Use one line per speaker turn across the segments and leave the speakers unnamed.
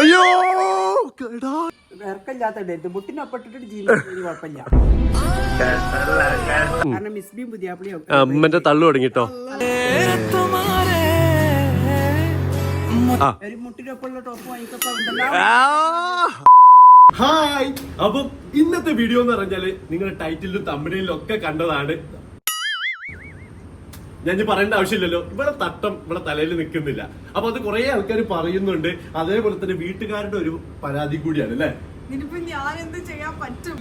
അയ്യോ! കേടാ
ഇറക്കമില്ലാത്ത ഡേറ്റ്. മുട്ടിനൊപ്പിട്ടിട്ട് ജീവിതത്തിന് കുഴപ്പമില്ല. കാരണം മിസ്ബിയും പുതിയാപ്പിളിയും?
അമ്മന്റെ തള്ളു തുടങ്ങിട്ടോ.
ഒരു മുട്ടിനൊപ്പമുള്ള ടോപ്പ് വാങ്ങിക്കപ്പോ
ഹായ്. അപ്പം ഇന്നത്തെ വീഡിയോ എന്ന് പറഞ്ഞാൽ നിങ്ങളുടെ ടൈറ്റിലും തമ്മിലും ഒക്കെ കണ്ടതാണ്. ഞാൻ ഇനി പറയേണ്ട ആവശ്യമില്ലല്ലോ. ഇവിടെ തട്ടം ഇവിടെ തലയിൽ നിൽക്കുന്നില്ല. അപ്പൊ അത് കുറെ ആൾക്കാർ പറയുന്നുണ്ട്. അതേപോലെ തന്നെ വീട്ടുകാരുടെ ഒരു പരാതി കൂടിയാണ് അല്ലെ?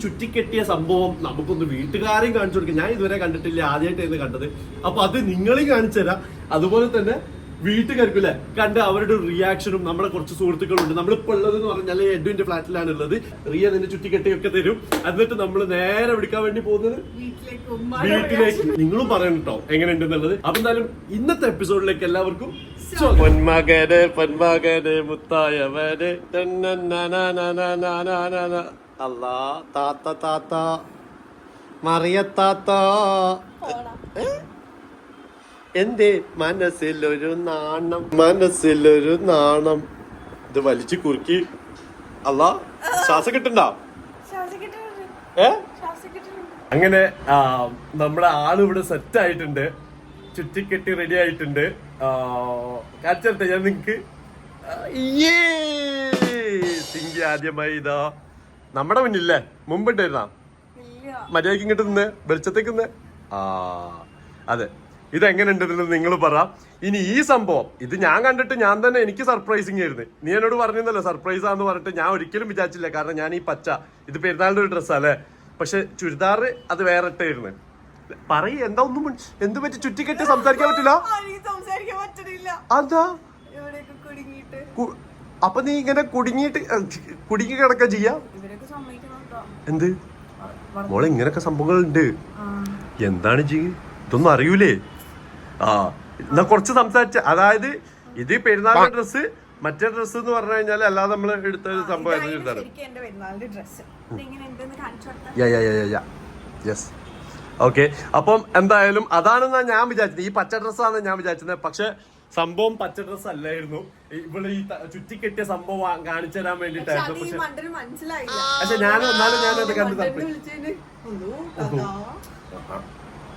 ചുറ്റിക്കെട്ടിയ സംഭവം നമുക്കൊന്ന് വീട്ടുകാരെയും കാണിച്ചു കൊടുക്കാം. ഞാൻ ഇതുവരെ കണ്ടിട്ടില്ല ആദ്യമായിട്ടായിരുന്നു കണ്ടത്. അപ്പൊ അത് നിങ്ങളെയും കാണിച്ചു തരാം. അതുപോലെ തന്നെ വീട്ടുകാർക്കും അല്ലെ കണ്ട് അവരുടെ റിയാക്ഷനും നമ്മുടെ കുറച്ച് സുഹൃത്തുക്കളുണ്ട്. നമ്മളിപ്പോൾ ഉള്ളത് എന്ന് പറഞ്ഞാൽ എഡുവിന്റെ ഫ്ലാറ്റിലാണ് ഉള്ളത് റിയ നിന്റെ ചുറ്റിക്കെട്ടിയൊക്കെ തരും. എന്നിട്ട് നമ്മൾ നേരെ വിളിക്കാൻ വേണ്ടി പോകുന്നത്
വീട്ടിലേക്ക്
നിങ്ങളും പറയണം കേട്ടോ എങ്ങനെയുണ്ടെന്നുള്ളത്. അപ്പൊ എന്തായാലും ഇന്നത്തെ എപ്പിസോഡിലേക്ക് എല്ലാവർക്കും പൊന്മകന് പൊന്മകന് മുത്തായവന്. അല്ലാ താത്ത താത്ത. മറിയത്താത്ത ഏ? എന്തേ? മനസ്സിലൊരു നാണം. മനസ്സിലൊരു നാണം. ഇത് വലിച്ചു കുറുക്കി. അല്ല ശ്വാസം കിട്ടണ്ട? അങ്ങനെ നമ്മളെ നമ്മുടെ ആൾ ഇവിടെ സെറ്റ് ആയിട്ടുണ്ട്. ചുറ്റിക്കെട്ടി റെഡി ആയിട്ടുണ്ട്. കാച്ചട്ടെ ഞാൻ നിങ്ങക്ക്! സിങ്കി ആദ്യമായി ഇതാ. നമ്മുടെ മുന്നില്ലേ? മുമ്പിട്ടായിരുന്ന
ഇല്ല.
മര്യാദയ്ക്ക് ഇങ്ങോട്ട് നിന്ന് വെളിച്ചത്തേക്ക് നിന്ന്. ആ അതെ. ഇത് എങ്ങനെയുണ്ടെന്നുള്ളത് നിങ്ങൾ പറ. ഇനി ഈ സംഭവം ഇത് ഞാൻ കണ്ടിട്ട് ഞാൻ തന്നെ എനിക്ക് സർപ്രൈസിങ് ആയിരുന്നു. നീ എന്നോട് പറഞ്ഞിരുന്നല്ലോ സർപ്രൈസ് ആന്ന് പറഞ്ഞിട്ട് ഞാൻ ഒരിക്കലും വിചാരിച്ചില്ല. കാരണം ഞാൻ ഈ പച്ച ഇത് പെരുന്നാളിന്റെ ഒരു ഡ്രസ്സാ അല്ലേ പക്ഷെ ചുരിദാർ അത് വേറെ ഇട്ടായിരുന്നു പറയ് എന്താ ഒന്നും എന്ത് പറ്റി? ചുറ്റിക്കെട്ടി സംസാരിക്കാൻ പറ്റില്ല? അതാ അപ്പൊ നീ ഇങ്ങനെ കുടുങ്ങിയിട്ട് ഏ, കുടുങ്ങി കിടക്ക ചെയ്യാ? എന്ത്? മോളെ ഇങ്ങനൊക്കെ സംഭവങ്ങൾ ഉണ്ട് എന്താണ് ജി ഇതൊന്നും അറിയൂലേ? ആ എന്നാ കുറച്ച് സംസാരിച്ച അതായത് ഇത് പെരുന്നാളിന്റെ ഡ്രസ്സ് മറ്റേ ഡ്രസ്സ് എന്ന് പറഞ്ഞു കഴിഞ്ഞാൽ അല്ലാതെ നമ്മൾ എടുത്ത ഒരു സംഭവം യെസ് ഓക്കെ അപ്പം എന്തായാലും അതാണെന്നാ ഞാൻ വിചാരിച്ചത്. ഈ പച്ച ഡ്രസ്സാണ് ഞാൻ വിചാരിച്ചത്. പക്ഷെ സംഭവം പച്ച ഡ്രസ് അല്ലായിരുന്നു. ഇവിടെ ഈ ചുറ്റിക്കെട്ടിയ സംഭവം കാണിച്ചു തരാൻ വേണ്ടിട്ടായിരുന്നു പക്ഷെ ഞാൻ എന്നാലും ഞാനത് കണ്ടു തപ്പി.
അതാ.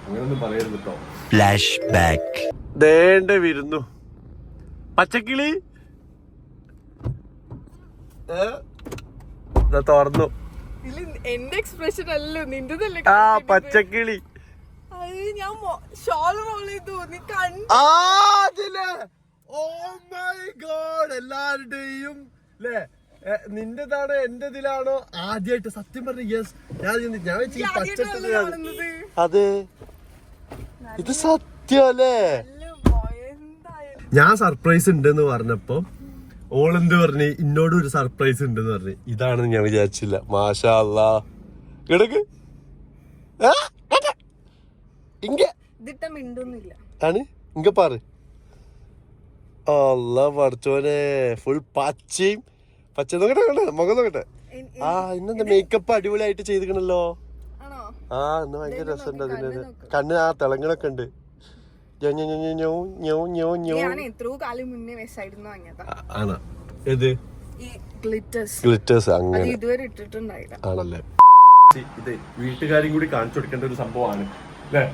അങ്ങനൊന്നും പറയരുത് കേട്ടോ
ഫ്ലാഷ് ബാക്ക്
ദേണ്ട വിരുന്നു. പച്ചക്കിളി? തുറന്നു.
എന്റെ എക്സ്പ്രഷൻ അല്ലല്ലോ നിന്റെ
ആ പച്ചക്കിളി.
അത് ഞാൻ ഷോൾ റോൾ ചെയ്തു. നീ കണ്ടു
ആ ഓ മൈ ഗോഡ് എല്ലാവരുടെയും നിന്റേതാണോ എന്റേതിലാണോ? ആദ്യമായിട്ട് സത്യം പറഞ്ഞു യെസ് ഞാൻ ഞാൻ വെച്ച് ഈ അതെ ഇത്
സത്യല്ലേ?
ഞാൻ സർപ്രൈസ് ഉണ്ടെന്ന് പറഞ്ഞപ്പോ ഓളെന്ത് പറഞ്ഞു? ഇന്നോട് ഒരു സർപ്രൈസ് ഉണ്ടെന്ന് പറഞ്ഞു. ഇതാണെന്ന് ഞാൻ വിചാരിച്ചില്ല. മാഷാ അല്ലാ കിടക്ക് ആണ്. ഇങ്ങ പാറ്. അല്ല പഠിച്ചോനെ ഫുൾ പച്ചയും. പച്ച നോക്കട്ടെ നോക്കട്ടെ. മുഖം നോക്കട്ടെ. ആ ഇന്നെന്താ മേക്കപ്പ് അടിപൊളിയായിട്ട് ചെയ്തിക്കണല്ലോ ആ ഇന്ന് ഭയങ്കര രസമുണ്ട് അതിന് കണ്ണ് ആ തിളങ്ങണൊക്കെ ഉണ്ട്. ആണോ. ഏത്?
ഗ്ലിറ്റേഴ്സ്
അങ്ങനെ.
ഇതുവരെ ഇട്ടിട്ടുണ്ടായില്ല.
ആണല്ലേ. ഇത് വീട്ടുകാരും കൂടി കാണിച്ചു കൊടുക്കേണ്ട ഒരു സംഭവമാണ്. അല്ലേ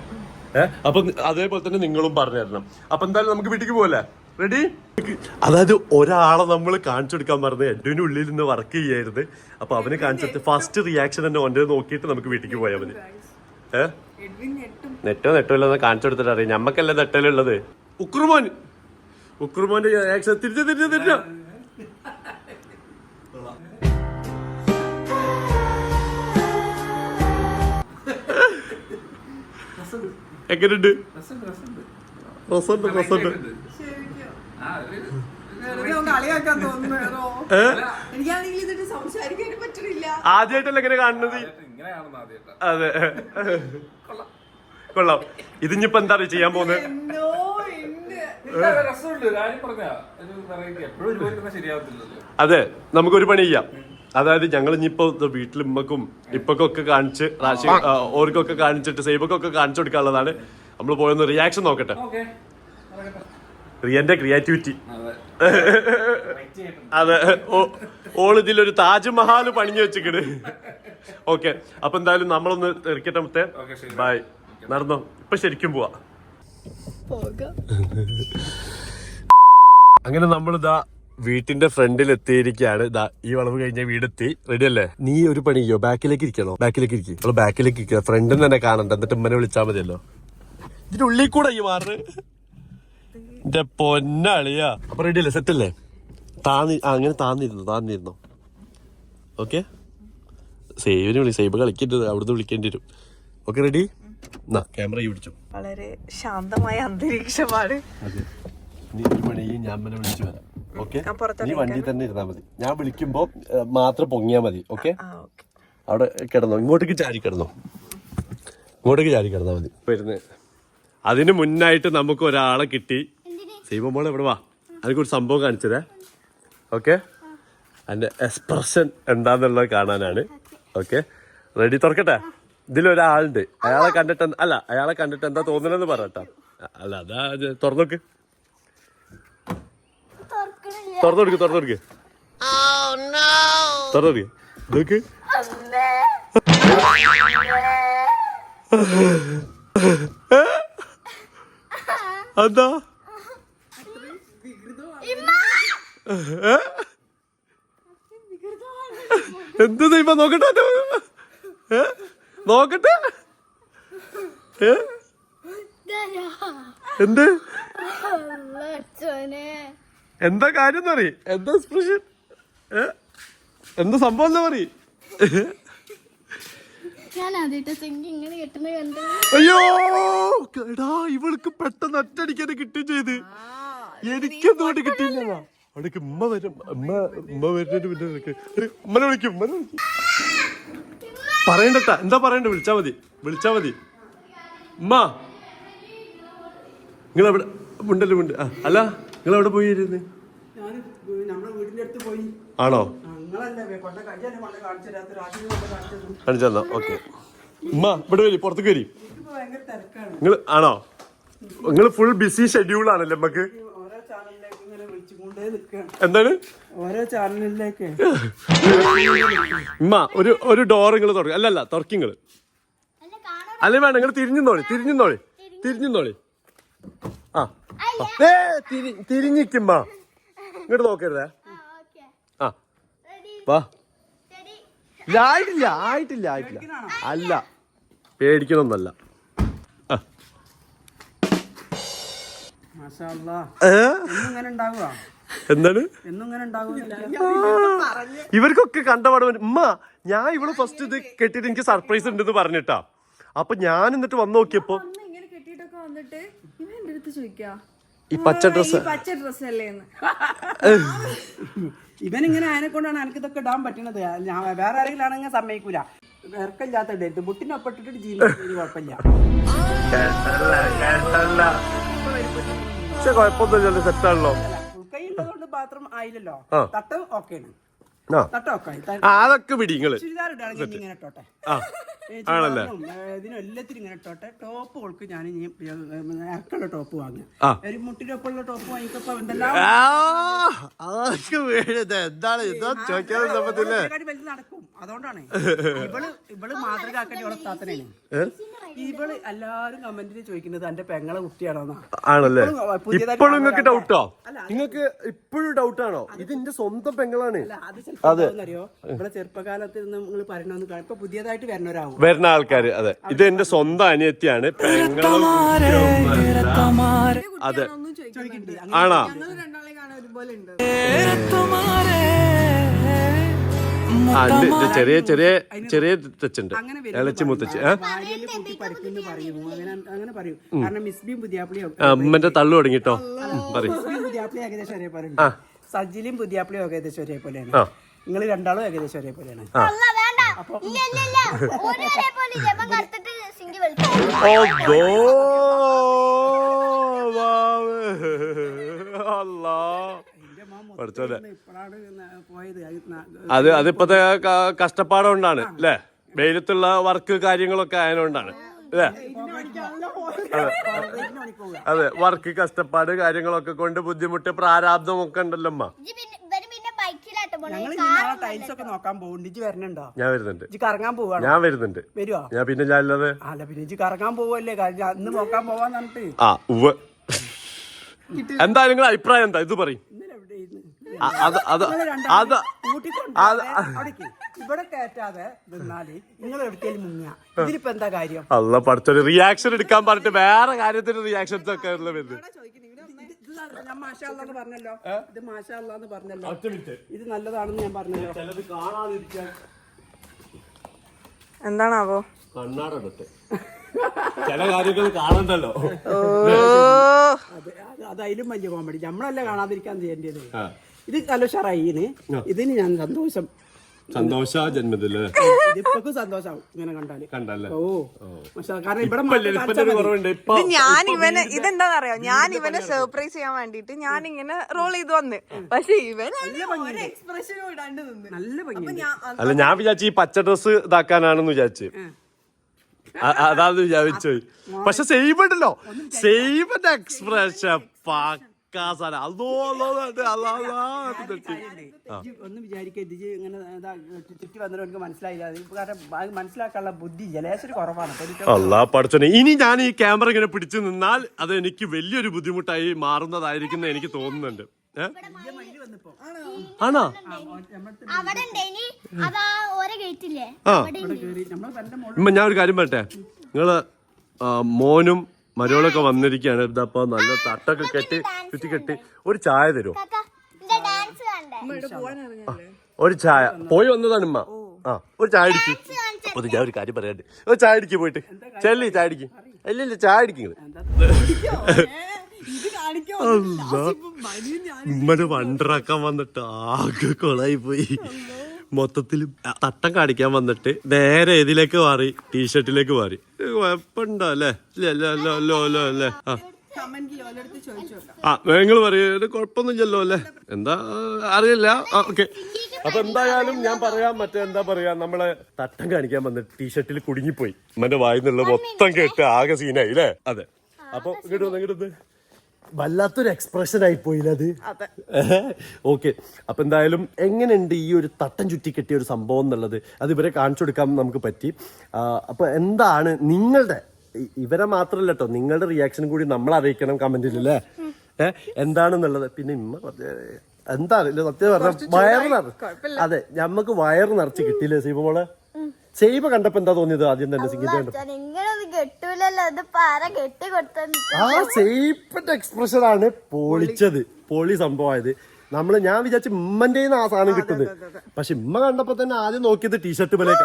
ഏഹ് അപ്പൊ അതേപോലെ തന്നെ നിങ്ങളും പറഞ്ഞു തരണം. അപ്പൊ എന്തായാലും നമുക്ക് വീട്ടിലേക്ക് പോകല്ലേ റെഡി അതായത് ഒരാളെ നമ്മൾ കാണിച്ചു കൊടുക്കാൻ പറഞ്ഞത് എഡിന് ഉള്ളിൽ നിന്ന് വർക്ക് ചെയ്യായിരുന്നു. അപ്പൊ അവന് കാണിച്ചിട്ട് ഫസ്റ്റ് റിയാക്ഷൻ തന്നെ ഓന്റെ നോക്കിയിട്ട് നമുക്ക് വീട്ടിലേക്ക് പോയാൽ മതി ഏഹ് നെറ്റോ നെറ്റോ ഇല്ലെന്ന് കാണിച്ചു കൊടുത്തിട്ട് അറിയാം. ഞമ്മക്കല്ലേ നെട്ടലുള്ളത് ഉക്രുമോൻ. ഉക്രുമോന്റെ റിയാക്ഷൻ തിരിച്ചു തിരിച്ചു തിരിച്ചു. എങ്ങനെയുണ്ട് രസമുണ്ട് രസമുണ്ട്. ആദ്യമായിട്ടല്ല ഇങ്ങനെ കാണുന്നത്? അതെ. കൊള്ളാം. ഇതിനിപ്പോ എന്താ ചെയ്യാൻ പോകുന്നത്?
അതെ നമുക്ക്
രസമുണ്ട് കാര്യം പറഞ്ഞാ ഒരു
പണി ചെയ്യാം. അതായത് ഞങ്ങൾ ഇനിയിപ്പോ വീട്ടിൽ ഉമ്മക്കും ഇപ്പൊക്കൊക്കെ കാണിച്ച് റാശി ഓർക്കൊക്കെ കാണിച്ചിട്ട് സൈബക്കൊക്കെ കാണിച്ചു കൊടുക്കാനുള്ളതാണ്. നമ്മൾ പോയൊന്ന് റിയാക്ഷൻ നോക്കട്ടെ.
ഓക്കെ.
റിയന്റെ ക്രിയേറ്റിവിറ്റി
അതെ.
അതെ. ഓ- ഓൾ ഇതിലൊരു താജ്മഹാൽ പണിഞ്ഞു വെച്ചിക്കണ്. ഓക്കെ. അപ്പൊ എന്തായാലും നമ്മളൊന്ന് തെറിക്കട്ടെ മുത്തേ. ബൈ നടന്നോ. ഇപ്പൊ ശരിക്കും പോവാ.
അങ്ങനെ
അങ്ങനെ നമ്മളിതാ വീട്ടിന്റെ ഫ്രണ്ടിൽ എത്തിയിരിക്കുകയാണ് ഇതാ ഈ വളവ് കഴിഞ്ഞ വീടെത്തി. റെഡി അല്ലേ? നീ ഒരു പണി ചെയ്യോ? ബാക്കിലേക്ക് ഇരിക്കണോ? ബാക്കിലേക്ക് ഇരിക്കും. നമ്മൾ ബാക്കിലേക്ക് ഇരിക്കുക ഫ്രണ്ടിൽ തന്നെ കാണണ്ട. എന്നിട്ട് ഉമ്മനെ വിളിച്ചാൽ മതിയല്ലോ. ഇതിന്റെ ഉള്ളിൽ കൂടെ ഈ മാറ് എന്റെ പൊന്നളിയാ. അപ്പൊ റെഡി അല്ലേ? സെറ്റ് അല്ലേ? താന്നി അങ്ങനെ താന്നിരുന്നു താന്നിരുന്നു. ഓക്കെ സേവിന് വിളി സേബ് കളിക്കരുത് അവിടുന്ന് വിളിക്കേണ്ടി വരും. ഓക്കെ റെഡി എന്നാ ക്യാമറ ഈ പിടിച്ചു.
വളരെ ശാന്തമായ അന്തരീക്ഷമാണ്.
നീ ഒരു ഞാൻ പിന്നെ വിളിച്ചു വരാം. ഓക്കെ നീ തന്നെ ഇരുന്നാ മതി. ഞാൻ വിളിക്കുമ്പോ ഏ, മാത്രം പൊങ്ങിയാ മതി. ഓക്കെ അവിടെ കിടന്നോ. ഇങ്ങോട്ടേക്ക് ചാരി കിടന്നോ. ഇങ്ങോട്ടേക്ക് ചാരി കിടന്നാ മതി. വരുന്നത് അതിന് മുന്നായിട്ട് നമുക്ക് ഒരാളെ കിട്ടി. സീമ മോളെ ഇവിടെ വാ. അതിനൊക്കെ ഒരു സംഭവം കാണിച്ചതേ. ഓക്കെ അതിന്റെ എക്സ്പ്രഷൻ എന്താന്നുള്ളത് കാണാനാണ്. ഓക്കെ റെഡി തുറക്കട്ടെ? ഇതിലൊരാളുണ്ട്. അയാളെ കണ്ടിട്ട് അല്ല അയാളെ കണ്ടിട്ട് എന്താ തോന്നണെന്ന് പറയട്ടോ. അല്ല അതാ തുറന്നോക്ക്. തുറന്നു കൊടുക്ക് തുറന്നു കൊടുക്ക് എന്താ ഏ? എന്ത് ഇപ്പൊ നോക്കട്ടെ? ഏ? നോക്കട്ടെ? എന്ത്? എന്താ കാര്യം എന്ന് പറയും? എന്താ എക്സ്പ്രഷൻ എന്താ സംഭവം എന്താ പറയും? അയ്യോ! എടാ ഇവൾക്ക് പെട്ടെന്ന് ഒറ്റടിക്കാൻ കിട്ടുകയും ചെയ്ത്. എനിക്കെന്തുകൊണ്ട് കിട്ടിയില്ല അവിടേക്ക് ഉമ്മ വരും. ഉമ്മ ഉമ്മ വരുന്നതിന് പിന്നെ നിനക്ക് ഉമ്മനെ വിളിക്കും. ഉമ്മനെ വിളിക്കും. പറയണ്ടട്ടാ. എന്താ പറയണ്ട? വിളിച്ചാ മതി. വിളിച്ചാ മതി. ഉമ്മ. നിങ്ങൾ അവിടെ ഉണ്ടല്ലോ ഉണ്ട് ആ അല്ല നിങ്ങൾ അവിടെ പോയി. ഇരുന്ന് ആണോ?
കാണിച്ചാ
തന്നോ ഓക്കെ. ഉമ്മ ഇവിടെ വരി. പുറത്തേക്ക് വരി. നിങ്ങൾ ആണോ? നിങ്ങൾ ഫുൾ ബിസി ഷെഡ്യൂൾ ആണല്ലേ നമ്മക്ക്
ഓരോ ചാനലിലേക്ക് ഇങ്ങനെ വിളിച്ചുകൊണ്ടേ നിൽക്കുകയാണ്
എന്താണ്?
ഓരോ ചാനലിലേക്ക്.
ഉമ്മ ഒരു ഒരു ഡോർ നിങ്ങൾ തുറക്കും. അല്ലല്ല തുറക്കിങ്ങൾ. അല്ലേ വേണ്ട നിങ്ങൾ തിരിഞ്ഞു നോളി തിരിഞ്ഞു നോളി ആ. ഏ തിരി തിരിഞ്ഞിക്കുമ്മ ഇങ്ങോട്ട് നോക്കരുതേ. ആ. വാ. ആയിട്ടില്ല ആയിട്ടില്ല ആയിട്ടില്ല. അല്ല പേടിക്കണമെന്നല്ല. ഏ? എന്താണ്? ഇവർക്കൊക്കെ കണ്ടപാട് ഉമ്മ ഞാൻ ഇവൾ ഫസ്റ്റ് ഇത് കെട്ടിട്ട് എനിക്ക് സർപ്രൈസ് ഉണ്ടെന്ന് പറഞ്ഞിട്ടാ. അപ്പൊ ഞാൻ എന്നിട്ട് വന്ന് നോക്കിയപ്പോ
അന്ന് ഇങ്ങനെ കെട്ടിയിട്ടൊക്കെ വന്നിട്ട് ഇവൻ എന്റെ അടുത്ത് ചോദിക്കാ?
ഈ പച്ച ഡ്രസ്
ഈ പച്ച ഡ്രസ് അല്ലേന്ന്.
ഇവൻ ഇങ്ങനെ അതിനെ കൊണ്ടാണ് എനിക്ക് ഇതൊക്കെ ഇടാൻ പറ്റണത്. ഞാൻ വേറെ ആരെങ്കിലും ആണെങ്കിൽ സമ്മതിക്കൂല. ഇറക്കമില്ലാത്ത ഡേറ്റ്. മുട്ടിനൊപ്പിട്ടിട്ട് ജീവിതത്തിൽ കുഴപ്പമില്ല.
പക്ഷെ കുഴപ്പമൊന്നുമില്ലല്ലോ സെറ്റാണല്ലോ
ഉള്ളതുകൊണ്ട് ആയില്ലല്ലോ.
ആ.
തട്ട് ഓക്കെയാണ്
ആ.
തട്ട് ഓക്കെ
ആ, അതൊക്കെ പിടിങ്ങൾ
ചുരിദാർ ഇടുകയാണെങ്കിൽ ഇങ്ങനെ ഇട്ടോട്ടെ.
ആണല്ലേ?
ചുരിദാറിനും, ഏ, ഇതിനും എല്ലാത്തിനും ഇങ്ങനെ ഇട്ടോട്ടെ. ഞാൻ ഇറക്കുള്ള ടോപ്പ് വാങ്ങുക. ഒരു ടോപ്പ് വാങ്ങിക്കപ്പോ
എന്താണ് ഇതാ ചോദിക്കാൻ
നടക്കും. അതുകൊണ്ടാണ്. ഇവൾ ഇവൾ മാതൃകാക്കേണ്ടി അവളെ താത്തനാണ്. ഇവൾ എല്ലാരും കമന്റിൽ ചോദിക്കുന്നത് എന്റെ പെങ്ങളെ കുട്ടിയാണോന്നാ.
ആണല്ലേ?
ഇപ്പോഴും
നിങ്ങൾക്ക് ഡൗട്ടോ നിങ്ങൾക്ക് ഇപ്പോഴും ആണോ? ഇത് എന്റെ സ്വന്തം പെങ്ങളാണ്.
അല്ല അത് അറിയോ ഇവിടെ ചെറുപ്പകാലത്ത് നിങ്ങൾ പറയണമെന്ന് കാണും. ഇപ്പൊ പുതിയതായിട്ട് വരുന്നവരാവും
വരുന്ന ആൾക്കാര് അതെ. ഇത് എന്റെ സ്വന്തം അനിയത്തിയാണ്. പെങ്ങളും അതെ. ആണോ?
ഞങ്ങൾ രണ്ടാളെ കാണാൻ ഒരുപോലെ ഉണ്ട്.
ആ ഉണ്ട് ചെറിയ ചെറിയ ചെറിയ തെച്ചുണ്ട്
അങ്ങനെ
ഇളച്ചി
പുതിയാപ്പിളിയും
ആ, ഉമ്മന്റെ തള്ളു തുടങ്ങിട്ടോ. പറയും.
മിസ്ബിയും പുതിയാപ്പിളിയും ഏകദേശം ഒരേപോലെ
ആ.
സജിലിയും പുതിയാപ്പിളിയും ഏകദേശം ഒരേപോലെയാണ്. നിങ്ങൾ രണ്ടാളും ഏകദേശം ഒരേപോലെയാണ്
അല്ലാ.
ഇപ്പോഴാണ് അത് ന-
അത് അതിപ്പത്തെ ക- കഷ്ടപ്പാടുകൊണ്ടാണ് അല്ലേ വെയിലത്തുള്ള വർക്ക് കാര്യങ്ങളൊക്കെ ആയതുകൊണ്ടാണ് അല്ലേ അതെ. വർക്ക് കഷ്ടപ്പാട് കാര്യങ്ങളൊക്കെ കൊണ്ട് ബുദ്ധിമുട്ട് പ്രാരാബ്ദം ഒക്കെ ഉണ്ടല്ലോ അമ്മ ഞാൻ വരുന്നുണ്ട്.
ഇജ്ജ് കറങ്ങാൻ പോവാണോ?
ഞാൻ വരുന്നുണ്ട്.
വരുവോ?
ഞാൻ പിന്നെ ഞാൻ
അല്ല പിന്നെ കറങ്ങാൻ പോവല്ലേ? അന്ന് നോക്കാൻ പോവാൻ പറഞ്ഞിട്ട്.
ആ ഉവ്വ്. എന്താ നിങ്ങളുടെ അഭിപ്രായം എന്താ? ഇത് പറയും
ഇന്നലെ എവിടെ ഇരുന്ന്?
ആ, അത് അത് അത്
ഇവിടെ കയറ്റാതെ നിന്നാൽ നിങ്ങൾ എടുത്തേലും മുങ്ങിയ. ഇതിലിപ്പോ എന്താ കാര്യം?
അല്ല പഠിച്ചൊരു റിയാക്ഷൻ എടുക്കാൻ പറഞ്ഞിട്ട് വേറെ കാര്യത്തിന് റിയാക്ഷൻസ് ഒക്കെ ഉള്ള വരുന്നത്.
ഞാൻ പറഞ്ഞല്ലോ. ഇത് പറഞ്ഞല്ലോ. ഇത് നല്ലതാണെന്ന് ഞാൻ പറഞ്ഞല്ലോ.
ചിലത് കാണാതിരിക്കാൻ
എന്താണാവോ?
കണ്ണാടട്ടെ ചില കാര്യങ്ങൾ കാണണ്ടല്ലോ.
അത് അതിലും വലിയ കോമഡി നമ്മളല്ല കാണാതിരിക്കാൻ ചെയ്യേണ്ടത്?
ആ.
ഇത് നല്ല ഉഷാറായിന് ഇതിന് ഞാൻ സന്തോഷം.
സന്തോഷ ജന്മത്തിൽ.
ഇതിപ്പൊക്കെ സന്തോഷാവും ഇങ്ങനെ കണ്ടാൽ.
കണ്ടല്ലേ?
ഓ. കാരണം ഇവിടെ
ഇത് ഞാൻ ഇവന് ഇതെന്താന്നറിയോ? ഞാൻ ഇവനെ സർപ്രൈസ് ചെയ്യാൻ വേണ്ടിട്ട് ഞാൻ ഇങ്ങനെ റോൾ ചെയ്ത് വന്ന്. പക്ഷെ ഇവൻ എക്സ്പ്രഷനും ഇടാണ്ട് നിന്ന്.
നല്ല ഭംഗി
അല്ല ഞാൻ വിചാരിച്ചു ഈ പച്ച ഡ്രസ് ഇതാക്കാനാണെന്ന് വിചാരിച്ചു. അതാണ് വിചാരിച്ചു പക്ഷെ സെയിം ഉണ്ടല്ലോ സെയിം എക്സ്പ്രഷൻ പക്കാ സാധനം അതോ
ഒന്നും വിചാരിക്കരുത്. ഇങ്ങനെ ചുറ്റി വന്നിട്ട് എനിക്ക് മനസ്സിലായില്ല. അത് കാരണം അത് മനസ്സിലാക്കാനുള്ള ബുദ്ധി ജലേശ്വരി കുറവാണ്. അപ്പൊ എനിക്ക്
അല്ലാ പഠിച്ചോനെ. ഇനി ഞാൻ ഈ ക്യാമറ ഇങ്ങനെ പിടിച്ചു നിന്നാൽ അത് എനിക്ക് വലിയൊരു ബുദ്ധിമുട്ടായി മാറുന്നതായിരിക്കും എനിക്ക് തോന്നുന്നുണ്ട്. ആണോ? ഞാൻ ഒരു കാര്യം പറട്ടെ നിങ്ങൾ മോനും മരോളൊക്കെ വന്നിരിക്കുകയാണ്. ഇതപ്പോ നല്ല തട്ടൊക്കെ കെട്ടി ചുറ്റി കെട്ടി ഒരു ചായ തരുമോ
കാക്ക എന്റെ ഡാൻസ് കണ്ടേ.
ഒരു ചായ. പോയി വന്നതാണ് ഉമ്മ. ആ ഒരു ചായ അടിക്ക്. അപ്പൊ ഞാൻ ഒരു കാര്യം പറയാണ്ട്. ഒരു ചായ അടിക്ക് പോയിട്ട്. ചെല്ലി ചായ അടിക്ക്. ഇല്ല ഇല്ല ചായ അടിക്കുന്നത് ഉമ്മന് വണ്ടറാക്കാൻ വന്നിട്ട് ആകെ കൊളായി പോയി. മൊത്തത്തിൽ തട്ടം കാണിക്കാൻ വന്നിട്ട് നേരെ ഇതിലേക്ക് മാറി ടീഷർട്ടിലേക്ക് മാറി. കുഴപ്പമുണ്ടോ ആ. വേങ്ങൾ നിങ്ങൾ പറയുന്നത് കുഴപ്പമൊന്നുമില്ലല്ലോ അല്ലേ? എന്താ അറിയില്ല. ഓക്കെ. അപ്പൊ എന്തായാലും ഞാൻ പറയാം മറ്റേ എന്താ പറയാ നമ്മളെ തട്ടം കാണിക്കാൻ വന്ന ടീഷർട്ടിൽ കുടുങ്ങിപ്പോയി. മറ്റേ വായിന്നുള്ള മൊത്തം കേട്ട് ആകെ സീനായി അല്ലേ? അതെ. അപ്പൊ ഇങ്ങോട്ട് വന്ന്. വല്ലാത്തൊരു എക്സ്പ്രഷൻ ആയി പോയില്ല അത്? ഓക്കെ അപ്പൊ എന്തായാലും എങ്ങനെയുണ്ട് ഈ ഒരു തട്ടം ചുറ്റി കെട്ടിയ ഒരു സംഭവം എന്നുള്ളത്? അത് ഇവരെ കാണിച്ചു കൊടുക്കാൻ നമുക്ക് പറ്റി. അപ്പൊ എന്താണ് നിങ്ങളുടെ ഇവരെ മാത്രമല്ല കേട്ടോ നിങ്ങളുടെ റിയാക്ഷൻ കൂടി നമ്മൾ അറിയിക്കണം കമന്റിൽ അല്ലേ ഏഹ് എന്താണെന്നുള്ളത്? പിന്നെ ഇമ്മ പറഞ്ഞ എന്താ സത്യം പറഞ്ഞ വയറ് നിറ അതെ ഞമ്മക്ക് വയറ് നിറച്ച് കിട്ടിയില്ലേ സീബ മോളെ സീബ കണ്ടപ്പോ എന്താ തോന്നിയത് ആദ്യം തന്നെ? സിംഗിന്റെ കണ്ടപ്പോ?
ഇങ്ങനെ ഒന്നും കെട്ടൂലല്ലോ ഇത് പാറ കെട്ടി കൊടുത്തു
ആ സേപ്പന്റെ എക്സ്പ്രഷൻ ആണ് പൊളിച്ചത്. പൊളി സംഭവമായത്. നമ്മൾ ഞാൻ വിചാരിച്ചു ഉമ്മന്റെ ആ സാധനം കിട്ടുന്നത്. പക്ഷെ ഉമ്മ കണ്ടപ്പോ തന്നെ ആദ്യം നോക്കിയത് ടീഷർട്ട് അല്ലേ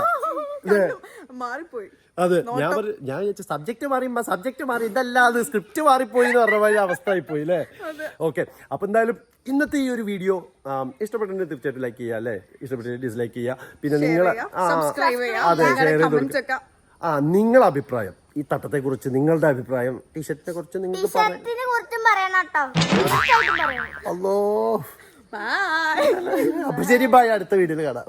മാറിപ്പോയി.
അതെ ഞാൻ പറ- ഞാൻ വിചാരിച്ചു സബ്ജക്ട് മാറിയുമ്പോ സബ്ജക്ട് മാറി. ഇതല്ല അത് സ്ക്രിപ്റ്റ് മാറിപ്പോയി എന്ന് പറഞ്ഞ മാതിരി അവസ്ഥ ആയിപ്പോയി അല്ലേ ഓക്കെ അപ്പൊ എന്തായാലും ഇന്നത്തെ ഈ ഒരു വീഡിയോ ഇഷ്ടപ്പെട്ടിട്ടുണ്ടെങ്കിൽ തീർച്ചയായിട്ടും ലൈക്ക് ചെയ്യുക അല്ലേ? ഇഷ്ടപ്പെട്ടിട്ട് ഡിസ്ലൈക്ക് ചെയ്യുക. പിന്നെ നിങ്ങൾ
സബ്സ്ക്രൈബ് ചെയ്യാം
അതെ ഷെയർ ചെയ്ത്
കമന്റ്സ്
കൊടുക്കുക.
ഒക്കെ.
ആ നിങ്ങളെ അഭിപ്രായം. ഈ തട്ടത്തെ കുറിച്ച് നിങ്ങളുടെ അഭിപ്രായം ടീഷർട്ടിനെ കുറിച്ച് നിങ്ങൾക്ക് പറയാം
ടീഷർട്ടിനെ കുറിച്ചും പറയണം കേട്ടോ. തീർച്ചയായിട്ടും പറയണം.
അല്ലോ.
ബൈ
അപ്പൊ ശരി ബായ് അടുത്ത വീഡിയോയിൽ കാണാം.